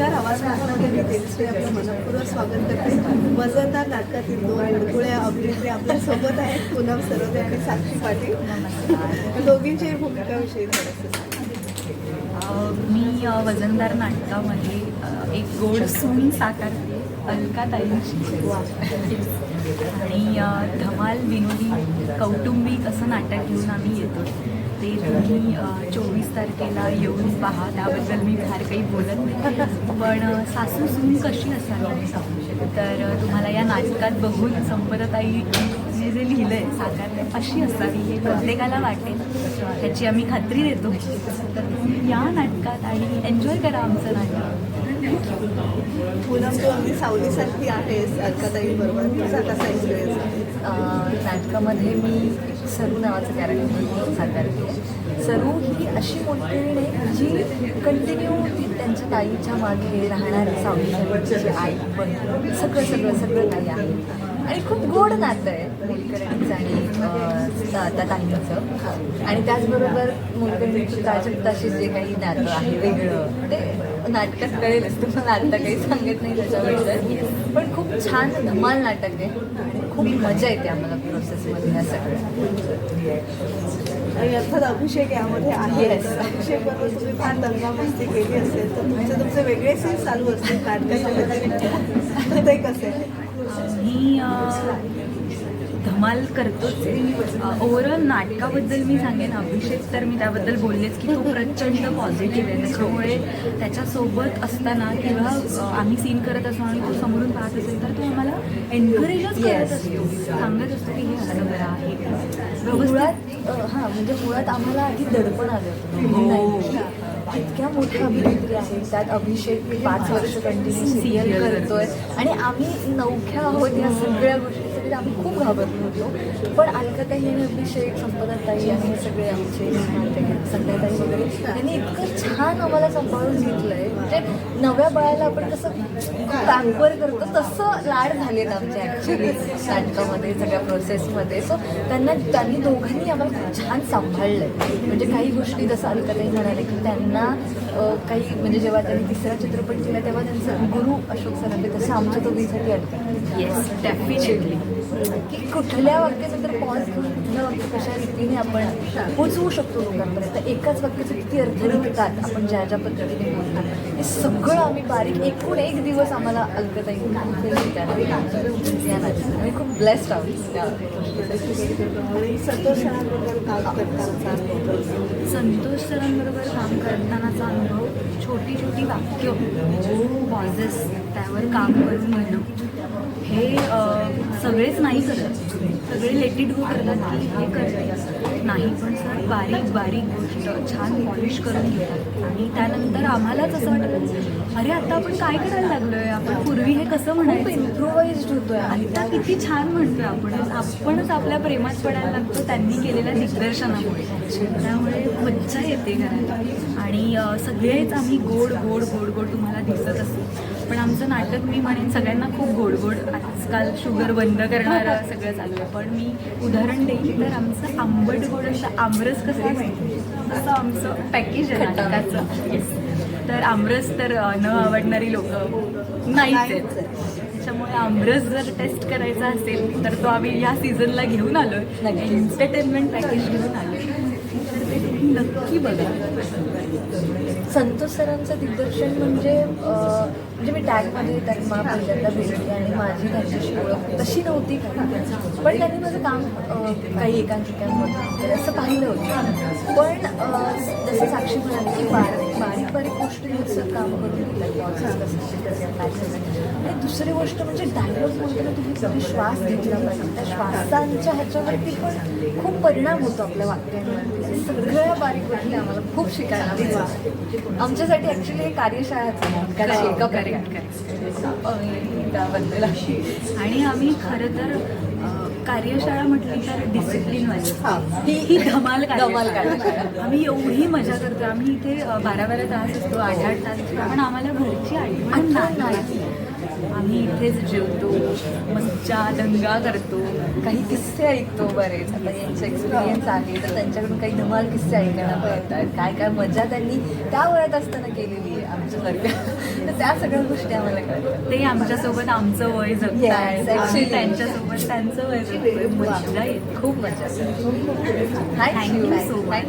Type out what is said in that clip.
नमस्कार आवाज नाटकामध्ये मी तेजस्वी आपलं मनपूर्वक स्वागत करते. वजनदार नाटकातील दोन हुडकुळ्या अभिनेत्री आपल्यासोबत आहेत. पूनम सरोदे आणि साक्षी पाटील. दोघींची भूमिकाविषयी थोडंसं मी वजनदार नाटकामध्ये एक गोड सून साकारते अलकाताईंची आणि अ, धमाल विनोदी कौटुंबिक असं नाटक घेऊन आम्ही येतो. ते तुम्ही चोवीस तारखेला येऊन पहा. त्याबद्दल मी फार काही बोलत नाही. पण सासू सून कशी असावी तर तुम्हाला या नाटकात बघून संपदाताई जे जे लिहिलं आहे साकारले अशी असावी हे प्रत्येकाला वाटेल. ह्याची आम्ही खात्री देतो. तर तुम्ही या नाटकात आणि एन्जॉय करा आमचं नाटक. पूनम तू अगदी सावलीसारखी आहेस अलकाताई बरोबर तुझा कसा एक्सपिरियन्स नाटकामध्ये मी सरू नावाचं कॅरेक्टर साकारते सरू ही अशी मोठी आहे जी कंटिन्यू ती त्यांच्या ताईच्या मागे राहणारी सावलीची आई पण सगळं सगळं सगळं काही आहे. आणि खूप गोड नातं आहे मोलकरणीचं आणि त्या ताईंचं. आणि त्याचबरोबर मोलकरणीचं प्राजक्ताशी जे काही नातं आहे वेगळं ते नाटकात कळेलच. तुम्हाला आता काही सांगत नाही त्याच्याबद्दल. पण खूप छान धमाल नाटक आहे. खूप मजा येते आम्हाला प्रोसेसमध्ये या सगळ्या. आणि अर्थात अभिषेक यामध्ये आहे. अभिषेक बरोबर तुम्ही फार दंगामस्ती केली असेल तर तुमचे तुमचे वेगळे सीन चालू असतील नाटकाच्या ते कसे? मी धमाल करतोच ओव्हरऑल नाटकाबद्दल मी सांगेन अभिषेक तर मी त्याबद्दल बोललेच की तो प्रचंड पॉझिटिव्ह आहे. त्याच्यामुळे त्याच्यासोबत असताना किंवा आम्ही सीन करत असतो आणि तो समोरून पाहत असेल तर तो आम्हाला एनकरेजच करत. असतो. सांगत असतो की हे असं बरं आहे. व्यवस्थित हां म्हणजे मुळात आम्हाला आधी दडपण आलं होतं. नाही. इतक्या मोठ्या अभिनेत्री आहेत. त्यात अभिषेक पाच वर्ष कंटिन्यू सिरियल करतोय. आणि आम्ही नवख्या आहोत या सगळ्या सगळे आम्ही खूप घाबरलो होतो. पण अलका काही अभिषेक संपदाताई आणि हे सगळे आमचे संध्याताई वगैरे त्यांनी इतकं छान आम्हाला सांभाळून घेतलंय. म्हणजे नव्या बाळाला आपण कसं पॅम्पर करतो तसं लाड झालेत आमच्या ॲक्च्युली नाटकामध्ये सगळ्या प्रोसेसमध्ये सो त्यांना त्यांनी दोघांनी आम्हाला खूप छान सांभाळलं आहे म्हणजे काही गोष्टी जसं अलकाताई म्हणाले की त्यांना काही म्हणजे जेव्हा त्यांनी तिसरा चित्रपट केला तेव्हा त्यांचं गुरु अशोक सरांनी तसं आमच्या दोघीसाठी अडकलं येस डेफिनेटली की कुठल्या वाक्याचं तर पॉज घेऊन कुठल्या वाक्य कशा रीतीने आपण पोचवू शकतो लोकांपर्यंत एकाच वाक्याचे किती अर्थ निघतात आपण ज्या ज्या पद्धतीने बोलतो हे सगळं आम्ही बारीक एकूण एक दिवस आम्हाला अलकताई या आम्ही खूप ब्लेस्ड आहोत. त्या संतोष काम करताना संतोष सरांबरोबर काम करतानाचा अनुभव छोटी छोटी वाक्य पॉझेस त्यावर काम करून घेणं हे सगळेच नाही करत. सगळे लेटेड गो करतात की हे करते. नाही पण सर बारीक बारीक गोष्ट छान पॉलिश करून घेतात. आणि त्यानंतर आम्हालाच असं वाटतं अरे आता आपण काय करायला लागलोय? आपण पूर्वी हे कसं म्हणायचं? इम्प्रोवाइज्ड होतोय. आणि आता किती छान म्हणतोय आपण. आपणच आपल्या प्रेमात पडायला लागतो त्यांनी केलेल्या दिग्दर्शनामुळे. त्यामुळे मज्जा येते घरात. आणि सगळेच आम्ही गोड गोड गोड गोड तुम्हाला दिसत असतो पण आमचं नाटक मी म्हणेन सगळ्यांना खूप गोड गोड. आजकाल शुगर बंद करणारं सगळं चालू आहे पण मी उदाहरण देईन तर आमचं आंबट गोड असं आमरस कसं तसं आमचं पॅकेज आहे नाटकाचं. तर आमरस तर न आवडणारी लोक. नाहीच आहेत. त्याच्यामुळे आमरस जर टेस्ट करायचा असेल तर तो आम्ही या सीझनला घेऊन आलोय. नक्कीच. एंटरटेनमेंट पॅकेज घेऊन तुम्ही नक्की बघा. संतोष सरांचं दिग्दर्शन म्हणजे म्हणजे मी टॅगमध्ये त्यांना पहिल्यांदा भेटली आणि माझी त्यांच्याशी ओळख तशी नव्हती. काही पण त्यांनी माझं काम काही एकांकिकांमधून वगैरे असं पाहिलं होतं. पण जसं साक्षी म्हणाली की बारीक बारीक बारीक गोष्टींचं काम करून. आणि दुसरी गोष्ट म्हणजे डायलॉग म्हणताना तुम्ही कधी श्वास घेतला पाहिजे. त्या श्वासांच्या ह्याच्यावरती पण खूप परिणाम होतो आपल्या वाक्यांवरती. सगळ्या बारीक गोष्टी आम्हाला खूप शिकायला मिळतात आमच्यासाठी ॲक्च्युली हे कार्यशाळाच आहे. एका त्याबद्दल आणि आम्ही खरं तर कार्यशाळा म्हटली तर डिसिप्लिनवाली हां. ही ही धमाल धमाल. आम्ही एवढी मजा करतो. आम्ही इथे बारा बारा तास असतो आठ आठ तास असतो. पण आम्हाला घरची आठवण नाही. आम्ही इथेच जेवतो मज्जा दंगा करतो काही किस्से ऐकतो बरेच. आता यांचे एक्सपिरियन्स आहे तर त्यांच्याकडून काही धमाल किस्से ऐकायला मिळतात. काय काय मजा त्यांनी त्या वयात असताना केलेली आहे आमच्यासारख्या. तर त्या सगळ्या गोष्टी आम्हाला कळतात. ते आमच्यासोबत आमचं वय actually. त्यांच्यासोबत त्यांचं वय येते. खूप मजा थँक्यू. Thank you so much